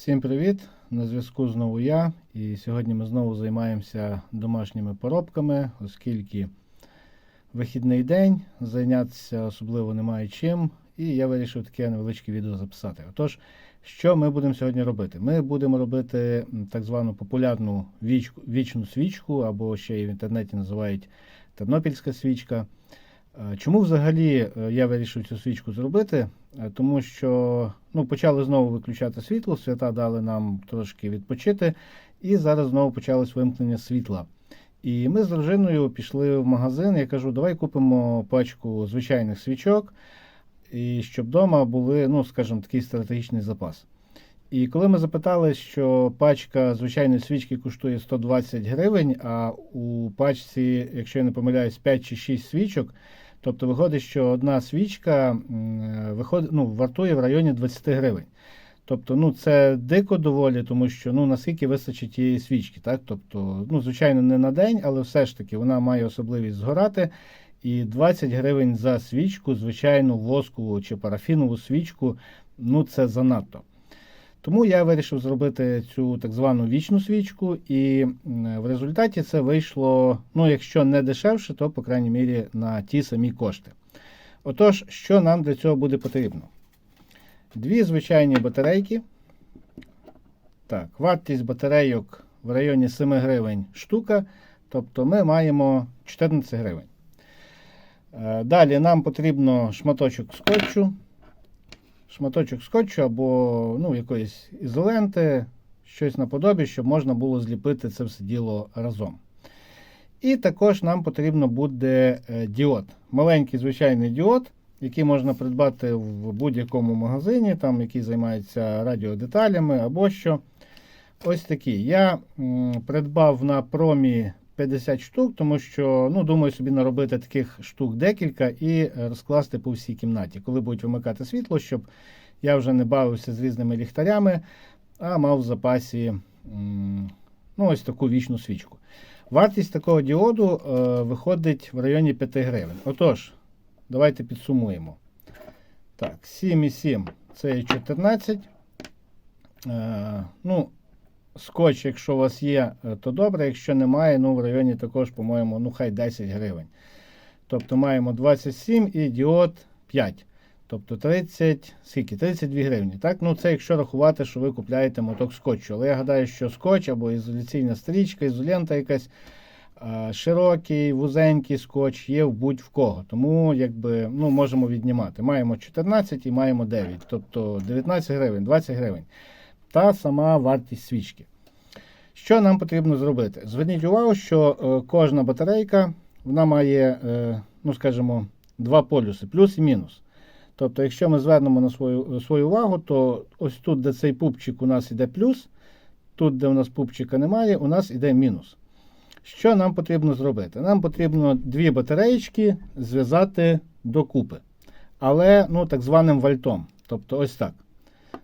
Всім привіт! На зв'язку знову я. І сьогодні ми знову займаємося домашніми поробками, оскільки вихідний день, зайнятися особливо немає чим. І я вирішив таке невеличке відео записати. Отож, що ми будемо сьогодні робити? Ми будемо робити так звану популярну вічку, вічну свічку, або ще її в інтернеті називають тернопільська свічка. Е, Чому взагалі е, я вирішив цю свічку зробити? Е, Тому що ну, почали знову виключати світло, свята дали нам трошки відпочити, і зараз знову почалось вимкнення світла. І ми з дружиною пішли в магазин. Я кажу, давай купимо пачку звичайних свічок, і щоб вдома були, ну, скажімо, такий стратегічний запас. І коли ми запитали, що пачка звичайної свічки коштує 120 гривень, а у пачці, якщо я не помиляюсь, 5 чи 6 свічок, тобто виходить, що одна свічка виходить, ну, вартує в районі 20 гривень. Тобто, ну, це дико доволі, тому що ну, наскільки вистачить тієї свічки. Так? Тобто, ну, звичайно, не на день, але все ж таки вона має особливість згорати. І 20 гривень за свічку, звичайну воскову чи парафінову свічку, ну це занадто. Тому я вирішив зробити цю так звану вічну свічку, і в результаті це вийшло, ну, якщо не дешевше, то, по крайній мірі, на ті самі кошти. Отож, що нам для цього буде потрібно? Дві звичайні батарейки. Так, вартість батарейок в районі 7 гривень штука. Тобто ми маємо 14 гривень. Е, Далі нам потрібно шматочок скотчу. Шматочок скотчу або ну, якоїсь ізоленти, щось наподобі, щоб можна було зліпити це все діло разом. І також нам потрібно буде е, діод. Маленький звичайний діод, який можна придбати в будь-якому магазині, там, який займається радіодеталями або що. Ось такий. Я придбав на промі 50 штук, тому що ну, думаю собі наробити таких штук декілька і е, розкласти по всій кімнаті, коли будуть вимикати світло, щоб я вже не бавився з різними ліхтарями, а мав в запасі ну, ось таку вічну свічку. Вартість такого діоду е, виходить в районі 5 гривень. Отож, давайте підсумуємо. Так, 7,7 це є 14. Е, ну, скотч, якщо у вас є, е, то добре. Якщо немає, ну в районі також, по-моєму, ну хай 10 гривень. Тобто маємо 27 і діод 5. Тобто 30, скільки? 32 гривні. Так? Ну це якщо рахувати, що ви купляєте моток скотчу. Але я гадаю, що скотч або ізоляційна стрічка, ізолента якась а, широкий, вузенький скотч є в будь-в кого. Тому якби, ну, можемо віднімати. Маємо 14 і маємо 9. Тобто 19 гривень, 20 гривень. Та сама вартість свічки. Що нам потрібно зробити? Зверніть увагу, що е, кожна батарейка вона має, е, ну скажімо, два полюси, плюс і мінус. Тобто, якщо ми звернемо на свою, свою увагу, то ось тут, де цей пупчик у нас іде плюс, тут, де у нас пупчика немає, у нас іде мінус. Що нам потрібно зробити? Нам потрібно дві батареїчки зв'язати докупи. Але ну, так званим вальтом. Тобто ось так.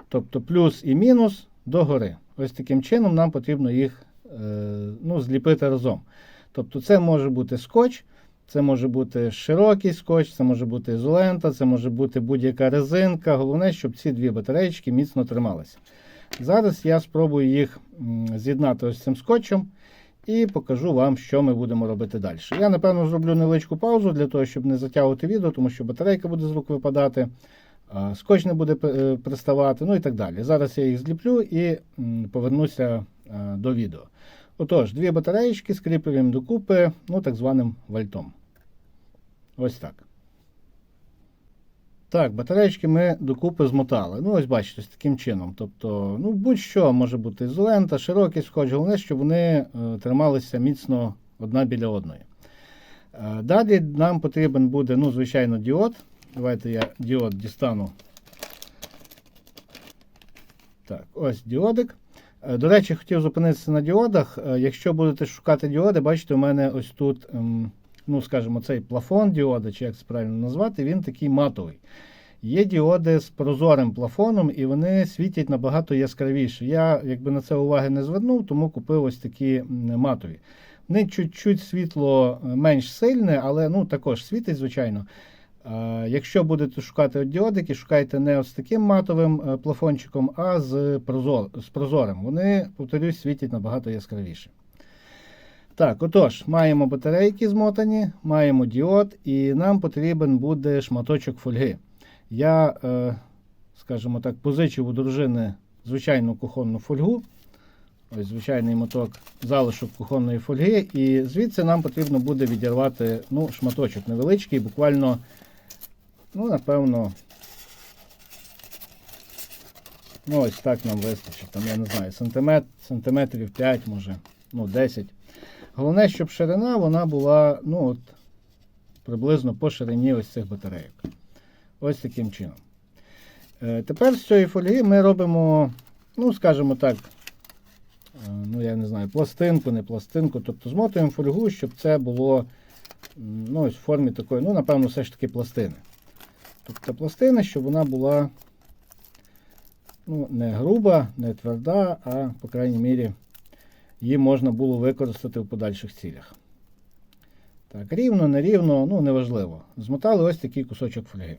Тобто плюс і мінус догори. Ось таким чином нам потрібно їх е, ну, зліпити разом. Тобто це може бути скотч, це може бути широкий скотч, це може бути ізолента, це може бути будь-яка резинка. Головне, щоб ці дві батареїчки міцно трималися. Зараз я спробую їх з'єднати ось цим скотчем і покажу вам, що ми будемо робити далі. Я, напевно, зроблю невеличку паузу для того, щоб не затягувати відео, тому що батарейка буде з рук випадати, скотч не буде е, приставати, ну і так далі. Зараз я їх зліплю і повернуся е, до відео. Отож, дві батареїчки скріплюємо докупи, ну, так званим вальтом. Ось так. Так, батареєчки ми докупи змотали. Ну, ось бачите, ось таким чином. Тобто, ну, будь-що може бути ізолента, широкий скотч, головне, щоб вони е, трималися міцно одна біля одної. Далі нам потрібен буде, ну, звичайно, діод. Давайте я діод дістану. Так, ось діодик. Е, До речі, хотів зупинитися на діодах. Е, Якщо будете шукати діоди, бачите, у мене ось тут, ем, ну, скажімо, цей плафон діода, чи як це правильно назвати, він такий матовий. Є діоди з прозорим плафоном, і вони світять набагато яскравіше. Я якби на це уваги не звернув, тому купив ось такі матові. Вони чуть-чуть світло е, менш сильне, але ну, також світить, звичайно. Е, Якщо будете шукати діодики, шукайте не ось таким матовим е, плафончиком, а з, прозор, з прозорим. Вони, повторюсь, світять набагато яскравіше. Так, отож, маємо батарейки змотані, маємо діод, і нам потрібен буде шматочок фольги. Я, е, скажімо так, позичив у дружини звичайну кухонну фольгу. Ось звичайний моток залишок кухонної фольги, і звідси нам потрібно буде відірвати ну, шматочок невеличкий, буквально, ну, напевно, ну, ось так нам вистачить. Там, я не знаю, сантиметр, сантиметрів 5, може, ну, 10. Головне, щоб ширина вона була ну, от, приблизно по ширині ось цих батарейок. Ось таким чином. Е, тепер з цієї фольги ми робимо, ну, скажімо так, е, ну, я не знаю, пластинку, не пластинку. Тобто змотуємо фольгу, щоб це було ну, ось в формі такої, ну, напевно, все ж таки пластини. Тобто пластина, щоб вона була ну, не груба, не тверда, а, по крайній мірі, її можна було використати в подальших цілях. Так, рівно, нерівно, ну, неважливо. Змотали ось такий кусочок фольги.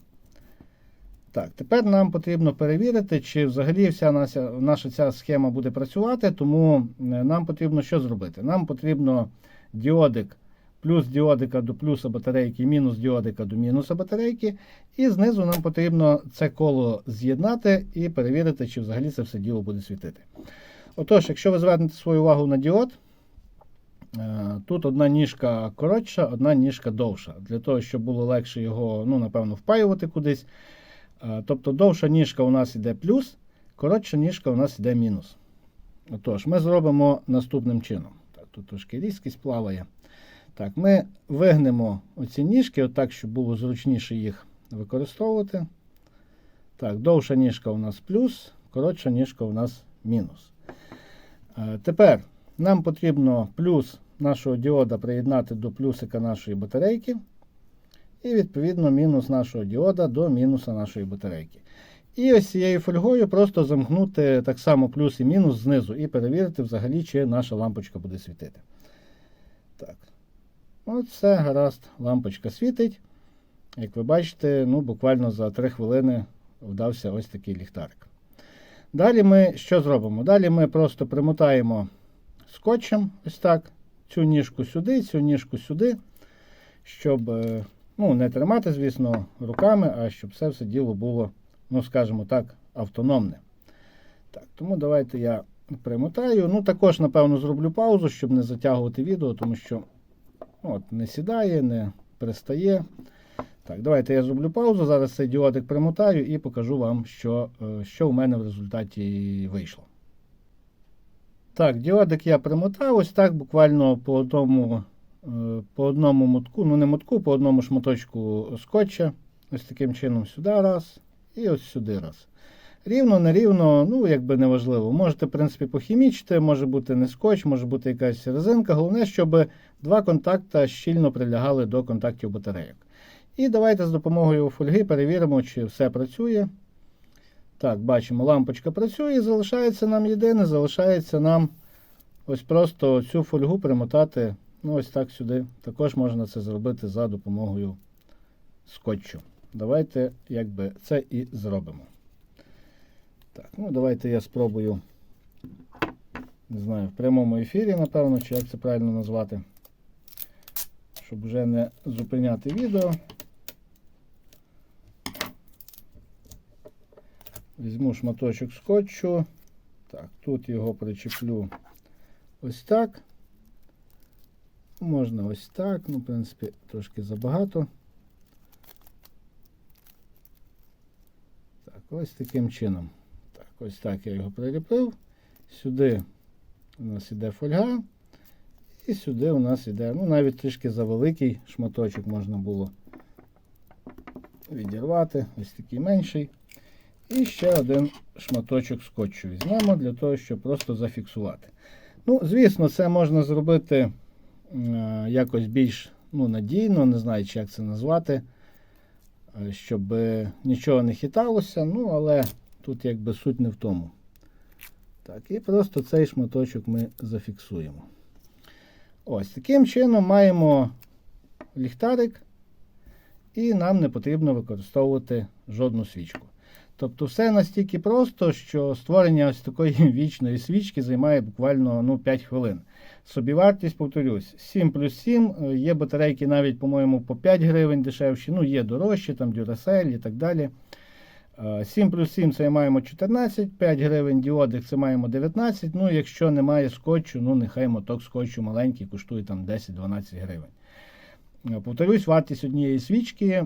Так, тепер нам потрібно перевірити, чи взагалі вся наша, наша ця схема буде працювати, тому е, нам потрібно що зробити? Нам потрібно діодик плюс діодика до плюса батарейки, мінус діодика до мінуса батарейки. І знизу нам потрібно це коло з'єднати і перевірити, чи взагалі це все діло буде світити. Отож, якщо ви звернете свою увагу на діод, е, тут одна ніжка коротша, одна ніжка довша. Для того, щоб було легше його, ну, напевно, впаювати кудись. Е, Тобто довша ніжка у нас йде плюс, коротша ніжка у нас йде мінус. Отож, ми зробимо наступним чином. Так, тут трошки різкість плаває. Так, ми вигнемо оці ніжки, отак, щоб було зручніше їх використовувати. Так, довша ніжка у нас плюс, коротша ніжка у нас мінус. Е, Тепер нам потрібно плюс нашого діода приєднати до плюсика нашої батарейки. І, відповідно, мінус нашого діода до мінуса нашої батарейки. І ось цією фольгою просто замкнути так само плюс і мінус знизу і перевірити взагалі, чи наша лампочка буде світити. Так. От все, гаразд, лампочка світить. Як ви бачите, ну, буквально за 3 хвилини вдався ось такий ліхтарик. Далі ми що зробимо? Далі ми просто примотаємо скотчем ось так. Цю ніжку сюди, цю ніжку сюди, щоб е, ну, не тримати, звісно, руками, а щоб це все діло було, ну, скажімо так, автономне. Так, Тому давайте я примотаю. Ну, також, напевно, зроблю паузу, щоб не затягувати відео, тому що от, не сідає, не пристає. Так, давайте я зроблю паузу. Зараз цей діодик примотаю і покажу вам, що, е, що у мене в результаті вийшло. Так, діодик я примотав ось так, буквально по одному, е, по одному мотку, ну не мотку, по одному шматочку скотча. Ось таким чином сюди раз і ось сюди раз. Рівно, нерівно, ну, якби не важливо. Можете, в принципі, похімічити, може бути не скотч, може бути якась резинка. Головне, щоб два контакти щільно прилягали до контактів батарейок. І давайте з допомогою фольги перевіримо, чи все працює. Так, бачимо, лампочка працює, залишається нам єдине, залишається нам ось просто цю фольгу примотати ну, ось так сюди. Також можна це зробити за допомогою скотчу. Давайте якби це і зробимо. Так, ну давайте я спробую. Не знаю, в прямому ефірі, напевно, чи як це правильно назвати. Щоб вже не зупиняти відео. Візьму шматочок скотчу. Так, тут його причеплю ось так. Можна ось так, ну, в принципі, трошки забагато. Так, ось таким чином. Так, ось так я його приліпив. Сюди у нас іде фольга. І сюди у нас іде, ну, навіть трішки завеликий шматочок можна було відірвати. Ось такий менший. І ще один шматочок скотчу візьмемо для того, щоб просто зафіксувати. Ну, звісно, це можна зробити е, якось більш ну, надійно, не знаю, чи як це назвати, е, щоб нічого не хиталося, ну, але тут якби суть не в тому. Так, і просто цей шматочок ми зафіксуємо. Ось таким чином маємо ліхтарик. і нам не потрібно використовувати жодну свічку. Тобто все настільки просто, що створення ось такої вічної свічки займає буквально ну, 5 хвилин. Собівартість, повторюсь, 7 плюс 7. е, Є батарейки навіть, по-моєму, по 5 гривень дешевші, ну є дорожчі, там Duracell і так далі. Е, 7 плюс 7 це маємо 14, 5 гривень діодик це маємо 19. Ну, якщо немає скотчу, ну нехай моток скотчу маленький коштує там 10-12 гривень. Е, Повторюсь, вартість однієї свічки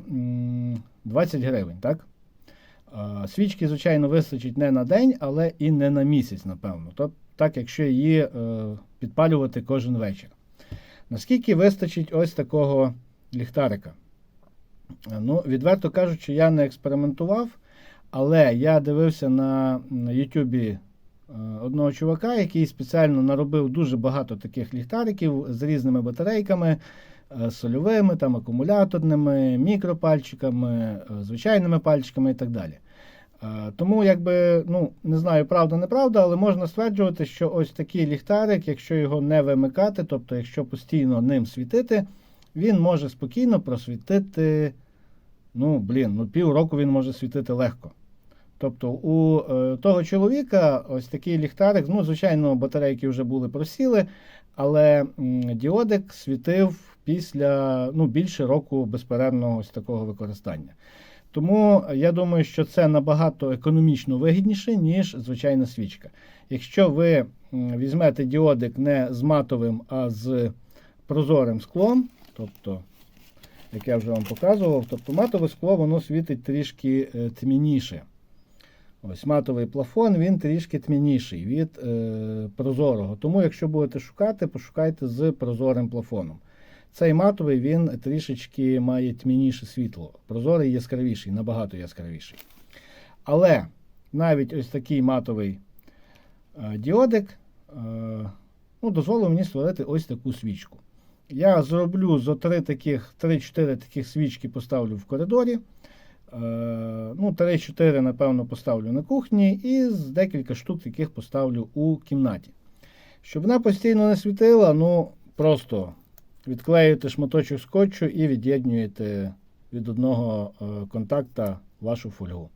20 гривень, так? Е, Свічки, звичайно, вистачить не на день, але і не на місяць, напевно. Тобто, так, якщо її е, підпалювати кожен вечір. Наскільки вистачить ось такого ліхтарика? Ну, відверто кажучи, я не експериментував, але я дивився на, Ютубі е, одного чувака, який спеціально наробив дуже багато таких ліхтариків з різними батарейками, е, сольовими, там, акумуляторними, мікропальчиками, е, звичайними пальчиками і так далі. Тому, якби, ну, не знаю, правда, неправда, але можна стверджувати, що ось такий ліхтарик, якщо його не вимикати, тобто, якщо постійно ним світити, він може спокійно просвітити. Ну, блін, ну півроку він може світити легко. Тобто, у е, того чоловіка ось такий ліхтарик, ну, звичайно, батарейки вже були просіли, але діодик світив після ну, більше року безперервного ось такого використання. Тому я думаю, що це набагато економічно вигідніше, ніж звичайна свічка. Якщо ви візьмете діодик не з матовим, а з прозорим склом, тобто, як я вже вам показував, тобто матове скло воно світить трішки е, тьмяніше. Ось матовий плафон, він трішки тьмяніший від е, прозорого. Тому, якщо будете шукати, пошукайте з прозорим плафоном. Цей матовий він трішечки має тьмяніше світло. Прозорий яскравіший, набагато яскравіший. Але навіть ось такий матовий е, діодик е, ну, дозволив мені створити ось таку свічку. Я зроблю зо три таких, 3-4 таких свічки поставлю в коридорі. Е, Ну, 3-4, напевно, поставлю на кухні, і з декілька штук таких поставлю у кімнаті. Щоб вона постійно не світила, ну просто відклеюєте шматочок скотчу і від'єднуєте від одного е, контакта вашу фольгу.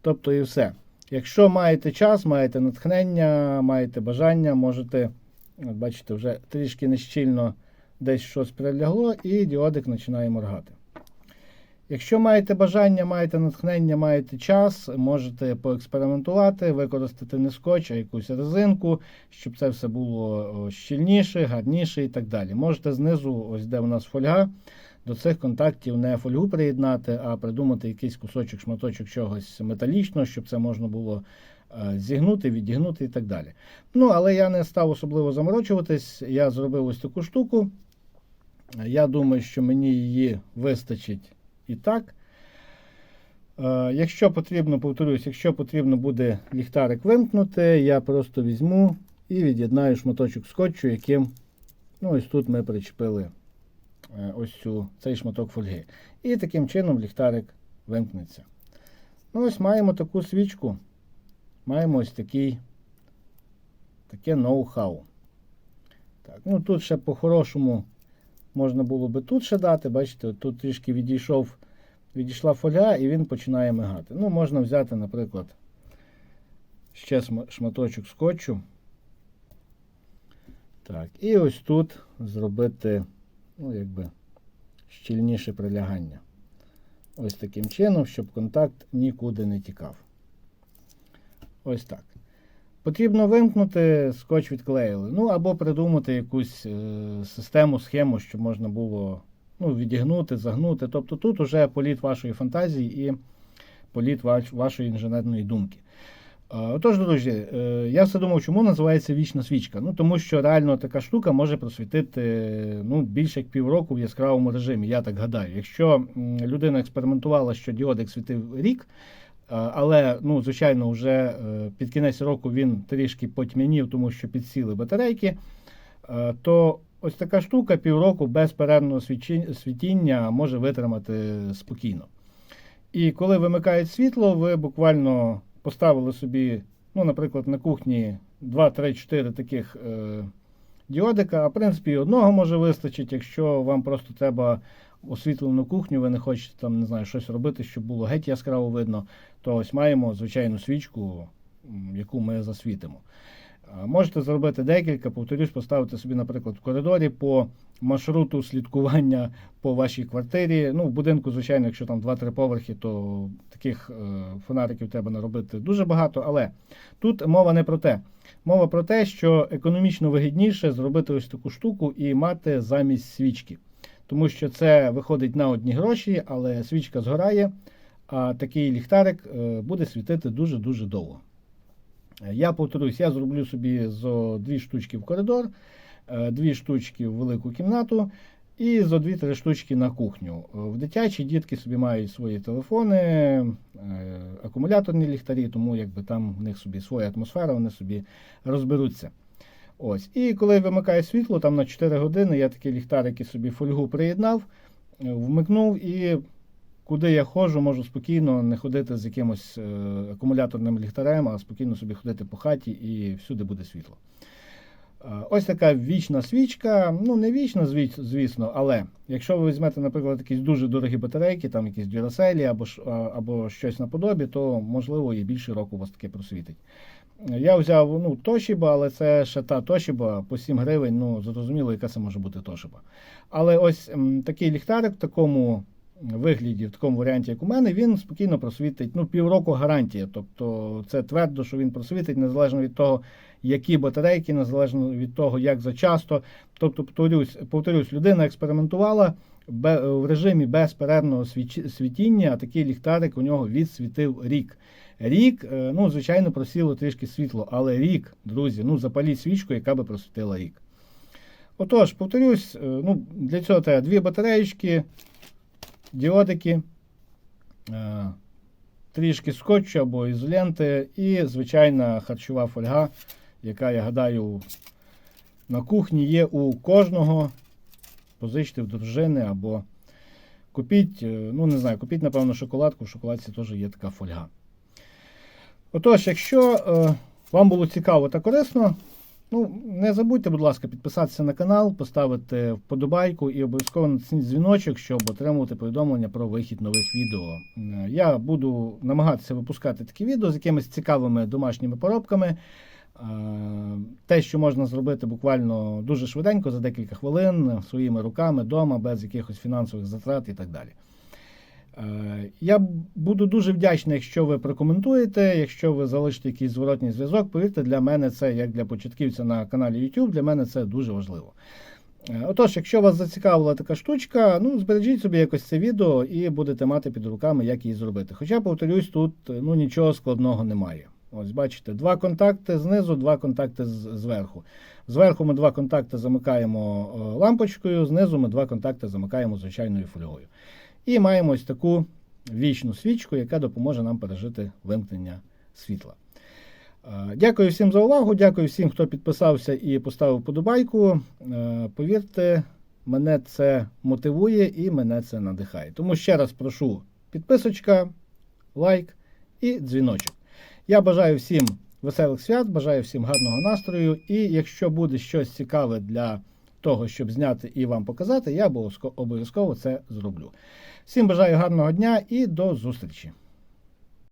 Тобто і все. Якщо маєте час, маєте натхнення, маєте бажання, можете, бачите, вже трішки нещільно десь щось прилягло, і діодик починає моргати. Якщо маєте бажання, маєте натхнення, маєте час, можете поекспериментувати, використати не скотч, а якусь резинку, щоб це все було щільніше, гарніше і так далі. Можете знизу, ось де у нас фольга, до цих контактів не фольгу приєднати, а придумати якийсь кусочок, шматочок чогось металічного, щоб це можна було е, зігнути, відігнути і так далі. Ну, але я не став особливо заморочуватись. Я зробив ось таку штуку. Я думаю, що мені її вистачить і так. Е, Якщо потрібно, повторюсь, якщо потрібно буде ліхтарик вимкнути, я просто візьму і від'єднаю шматочок скотчу, яким ну, ось тут ми причепили е, ось цю, цей шматок фольги. І таким чином ліхтарик вимкнеться. Ну, ось маємо таку свічку. Маємо ось такий, таке ноу-хау. Так, ну тут ще по-хорошому можна було би тут ще дати. Бачите, тут трішки відійшов, відійшла фольга і він починає мигати. Ну, можна взяти, наприклад, ще шматочок скотчу. Так, і ось тут зробити, ну, якби, щільніше прилягання. Ось таким чином, щоб контакт нікуди не тікав. Ось так. Потрібно вимкнути, скотч відклеїли. Ну або придумати якусь е, систему, схему, щоб можна було ну, відігнути, загнути. Тобто тут уже політ вашої фантазії і політ ваш, вашої інженерної думки. Е, Отож, друзі, е, я все думав, чому називається вічна свічка. Ну, тому що реально така штука може просвітити ну, більше як півроку в яскравому режимі, я так гадаю. Якщо людина експериментувала, що діодик світив рік, Але, ну, звичайно, вже е, під кінець року він трішки потьмянів, тому що підсіли батарейки. Е, То ось така штука півроку без перервного світіння може витримати спокійно. І коли вимикають світло, ви буквально поставили собі, ну, наприклад, на кухні 2, 3, 4 таких е, діодика, а в принципі одного може вистачить, якщо вам просто треба освітлену кухню, ви не хочете там, не знаю, щось робити, щоб було геть яскраво видно, то ось маємо звичайну свічку, яку ми засвітимо. Можете зробити декілька, повторюсь, поставити собі, наприклад, в коридорі по маршруту слідкування по вашій квартирі. Ну, в будинку, звичайно, якщо там 2-3 поверхи, то таких е, фонариків треба наробити дуже багато. Але тут мова не про те. Мова про те, що економічно вигідніше зробити ось таку штуку і мати замість свічки. Тому що це виходить на одні гроші, але свічка згорає, а такий ліхтарик е, буде світити дуже-дуже довго. Е, Я повторюсь, я зроблю собі зо дві штучки в коридор, е, дві штучки в велику кімнату і зо дві-три штучки на кухню. В дитячі дітки собі мають свої телефони, акумуляторні ліхтарі, тому якби там в них собі своя атмосфера, вони собі розберуться. Ось. І коли вимикає світло, там на 4 години я такі ліхтарики собі фольгу приєднав, е, вмикнув і куди я ходжу, можу спокійно не ходити з якимось е, акумуляторним ліхтарем, а спокійно собі ходити по хаті і всюди буде світло. Е, Ось така вічна свічка. Ну, не вічна, звісно, але якщо ви візьмете, наприклад, якісь дуже дорогі батарейки, там якісь Duracell або, або щось наподобі, то можливо і більше року у вас таке просвітить. Я взяв ну, Toshiba, але це ще та Toshiba по 7 гривень. Ну, зрозуміло, яка це може бути Toshiba. Але ось такий ліхтарик в такому вигляді, в такому варіанті, як у мене, він спокійно просвітить ну, півроку гарантія. Тобто це твердо, що він просвітить, незалежно від того, які батарейки, незалежно від того, як зачасто. Тобто, повторюсь, повторюсь людина експериментувала в режимі безперервного світіння, такий ліхтарик у нього відсвітив рік. Рік, е, ну, звичайно, просіло трішки світло, але рік, друзі, ну запаліть свічку, яка би просвітила рік. Отож, повторюсь, е, ну, для цього треба дві батареєчки, діодики, е, трішки скотчу або ізоленти і звичайна харчова фольга, яка, я гадаю, на кухні є у кожного. Позичте в дружини або купіть, е, ну не знаю, купіть, напевно, шоколадку. В шоколадці теж є така фольга. Отож, якщо е, вам було цікаво та корисно, ну, не забудьте, будь ласка, підписатися на канал, поставити вподобайку і обов'язково натисніть дзвіночок, щоб отримувати повідомлення про вихід нових відео. Е, Я буду намагатися випускати такі відео з якимись цікавими домашніми поробками. Е, Те, що можна зробити буквально дуже швиденько, за декілька хвилин, своїми руками, вдома, без якихось фінансових затрат і так далі. Е, Я буду дуже вдячний, якщо ви прокоментуєте, якщо ви залишите якийсь зворотній зв'язок. Повірте, для мене це, як для початківця на каналі YouTube, для мене це дуже важливо. Е, Отож, якщо вас зацікавила така штучка, ну збережіть собі якось це відео і будете мати під руками, як її зробити. Хоча, повторюсь, тут е, ну, нічого складного немає. Ось бачите, два контакти знизу, два контакти зверху. Зверху ми два контакти замикаємо е, лампочкою, знизу ми два контакти замикаємо звичайною фольгою. І маємо ось таку вічну свічку, яка допоможе нам пережити вимкнення світла. Е, Дякую всім за увагу. Дякую всім, хто підписався і поставив подобайку. Повірте, мене це мотивує і мене це надихає. Тому ще раз прошу підписочка, лайк і дзвіночок. Я бажаю всім веселих свят, бажаю всім гарного настрою. І якщо буде щось цікаве для того, щоб зняти і вам показати, я обов'язково- це зроблю. Всім бажаю гарного дня і до зустрічі!